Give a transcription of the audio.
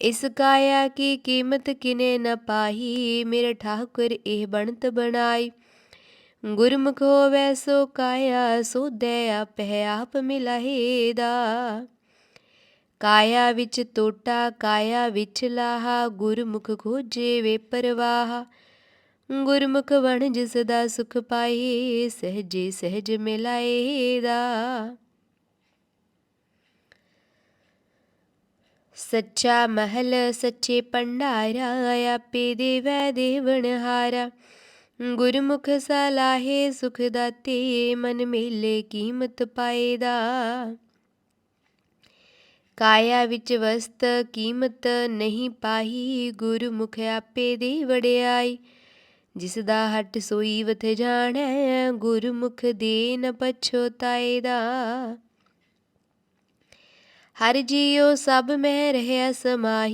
ਇਸ ਕਾਇਆ ਕੀ ਕੀਮਤ ਕਿਨੇ ਨ ਪਾਈ ਮੇਰੇ ਠਾਕੁਰ ਇਹ ਬਣਤ ਬਣਾਈ। ਗੁਰਮੁਖ ਹੋਵੈ ਸੋ ਕਾਇਆ, ਸੋਧੈ ਆਪਹਿ ਆਪ ਮਿਲਾਹੇ ਦਾ। ਕਾਇਆ ਵਿੱਚ ਟੋਟਾ ਕਾਇਆ ਵਿੱਚ ਲਾਹਾ, ਗੁਰਮੁਖ ਖੋਜੇ ਵੇ ਪਰਵਾਹ। ਗੁਰਮੁਖ ਵਣਜ ਸਦਾ ਸੁਖ ਪਾਏ ਸਹਜੇ ਸਹਜ ਮਿਲਾਏ ਸੱਚਾ ਮਹਲ, ਸੱਚੇ ਪੰਡਾਰਾ ਆਪੇ ਦੇਵੈ ਦੇਵਨਹਾਰਾ ਗੁਰਮੁਖ ਸਲਾਹੇ ਸੁਖ ਦਾਤੇ, ਮਨ ਮੇਲੇ ਕੀਮਤ ਪਾਏ ਦਾ ਕਾਇਆ ਵਿੱਚ ਵਸਤ ਕੀਮਤ ਨਹੀਂ ਪਾਈ ਗੁਰਮੁਖ ਆਪੇ ਦੇ ਵੜਿਆਈ ਜਿਸ ਦਾ ਹਟ ਸੋਈ ਵਥ ਜਾਣੈ, ਗੁਰਮੁਖ ਦੇ ਨ ਪਛੋਤਾਏ ਦਾ ਹਰ ਜੀਉ ਸਭ ਮਹਿ ਰਹਿਆ ਸਮਾਹੀ।